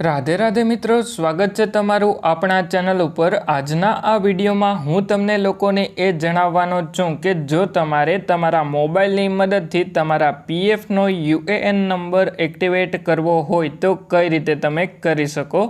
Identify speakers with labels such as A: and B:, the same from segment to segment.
A: રાધે રાધે મિત્રો, સ્વાગત છે તમારું આપણા ચેનલ ઉપર. આજના આ વિડીયોમાં હું તમને લોકોને એ જણાવવાનો છું કે જો તમારે તમારા મોબાઈલની મદદથી તમારા પીએફનો યુએએન નંબર એક્ટિવેટ કરવો હોય તો કઈ રીતે તમે કરી શકો?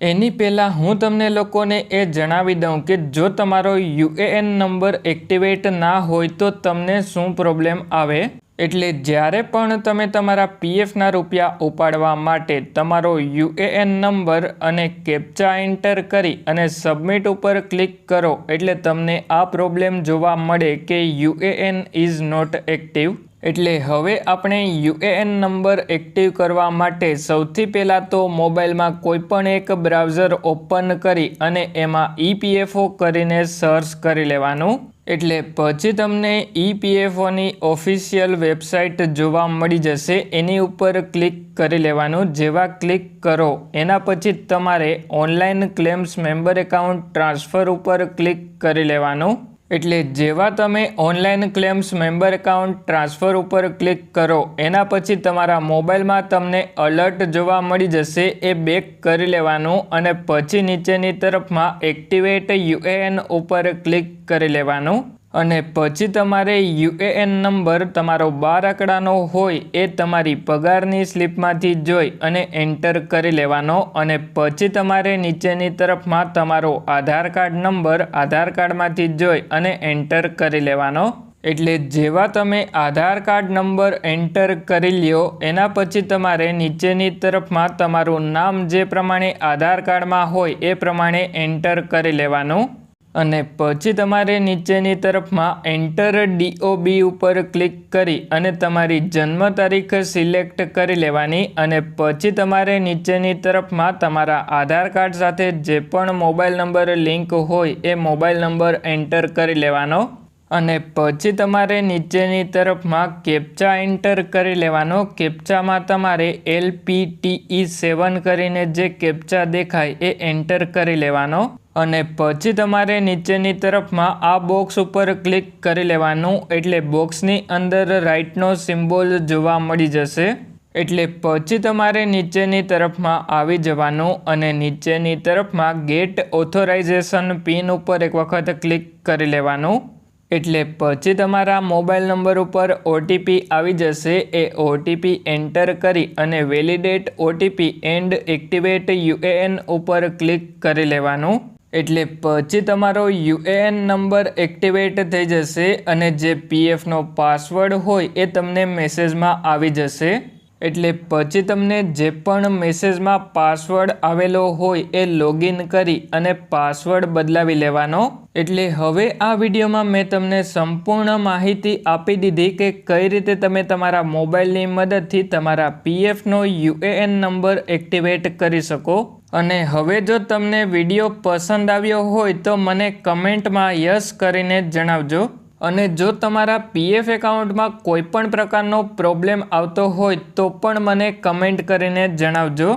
A: એની પહેલાં હું તમને લોકોને એ જણાવી દઉં કે જો તમારો યુએએન નંબર એક્ટિવેટ ના હોય તો તમને શું પ્રોબ્લેમ આવે? એટલે જ્યારે પણ તમે તમારા પીએફના રૂપિયા ઉપાડવા માટે તમારો યુએએન નંબર અને કેપ્ચા એન્ટર કરી અને સબમિટ ઉપર ક્લિક કરો, એટલે તમને આ પ્રોબ્લેમ જોવા મળે કે યુએએન ઇઝ નોટ એક્ટિવ. એટલે હવે આપણે યુએએન નંબર એક્ટિવ કરવા માટે સૌથી પહેલાં તો મોબાઈલમાં કોઈપણ એક બ્રાઉઝર ઓપન કરી અને એમાં ઈપીએફઓ કરીને સર્ચ કરી લેવાનું. એટલે પછી તમને ઈપીએફઓની ઓફિશિયલ વેબસાઇટ જોવા મળી જશે. એની ઉપર ક્લિક કરી લેવાનું. જેવા ક્લિક કરો, એના પછી તમારે online claims member account transfer ઉપર ક્લિક કરી લેવાનું. એટલે જેવા તમે online claims member account transfer ઉપર ક્લિક કરો, એના પછી તમારા મોબાઈલમાં તમને અલર્ટ જોવા મળી જશે, એ બેક કરી લેવાનું અને પછી નીચેની તરફમાં એક્ટિવેટ યુએએન ઉપર ક્લિક કરી લેવાનું. અને પછી તમારે યુએએન નંબર તમારો બાર આંકડાનો હોય એ તમારી પગારની સ્લિપમાંથી જોઈ અને એન્ટર કરી લેવાનો અને પછી તમારે નીચેની તરફમાં તમારો આધાર કાર્ડ નંબર આધાર કાર્ડમાંથી જોઈ અને એન્ટર કરી લેવાનો. એટલે જેવા તમે આધાર કાર્ડ નંબર એન્ટર કરી લ્યો, એના પછી તમારે નીચેની તરફમાં તમારું નામ જે પ્રમાણે આધાર કાર્ડમાં હોય એ પ્રમાણે એન્ટર કરી લેવાનું. અને પછી તમારે નીચેની તરફમાં એન્ટર ડીઓબી ઉપર ક્લિક કરી અને તમારી જન્મ તારીખ સિલેક્ટ કરી લેવાની અને પછી તમારે નીચેની તરફમાં તમારા આધાર કાર્ડ સાથે જે પણ મોબાઈલ નંબર લિંક હોય એ મોબાઈલ નંબર એન્ટર કરી લેવાનો. અને પછી તમારે નીચેની તરફમાં કેપ્ચા એન્ટર કરી લેવાનો. કેપ્ચામાં તમારે એલપીટીઈ સેવન કરીને જે કેપ્ચા દેખાય એ એન્ટર કરી લેવાનો. અને પછી તમારે નીચેની તરફમાં આ બોક્સ ઉપર ક્લિક કરી લેવાનું. એટલે બોક્સની અંદર રાઇટનો સિમ્બોલ જોવા મળી જશે. એટલે પછી તમારે નીચેની તરફમાં આવી જવાનું અને નીચેની તરફમાં ગેટ ઓથોરાઇઝેશન પિન ઉપર એક વખત ક્લિક કરી લેવાનું. એટલે પછી તમારા મોબાઈલ નંબર ઉપર ઓટીપી આવી જશે. એ ઓટીપી એન્ટર કરી અને validate OTP and activate UAN ઉપર ક્લિક કરી લેવાનું. એટલે પછી તમારો યુએએન નંબર એક્ટિવેટ થઈ જશે અને જે પીએફનો પાસવર્ડ હોય એ તમને મેસેજમાં આવી જશે. એટલે પછી તમને જે પણ મેસેજમાં પાસવર્ડ આવેલો હોય એ લોગિન કરી અને પાસવર્ડ બદલાવી લેવાનો. એટલે હવે આ વિડીયોમાં મેં તમને સંપૂર્ણ માહિતી આપી દીધી કે કઈ રીતે તમે તમારા મોબાઈલની મદદથી તમારા પીએફનો યુએએન નંબર એક્ટિવેટ કરી શકો. અને હવે જો તમને વીડિયો પસંદ આવ્યો હોય તો મને કમેન્ટમાં યસ કરીને જણાવજો. અને જો તમારા પીએફ એકાઉન્ટમાં કોઈ પણ પ્રકારનો પ્રોબ્લેમ આવતો હોય તો પણ મને કમેન્ટ કરીને જણાવજો.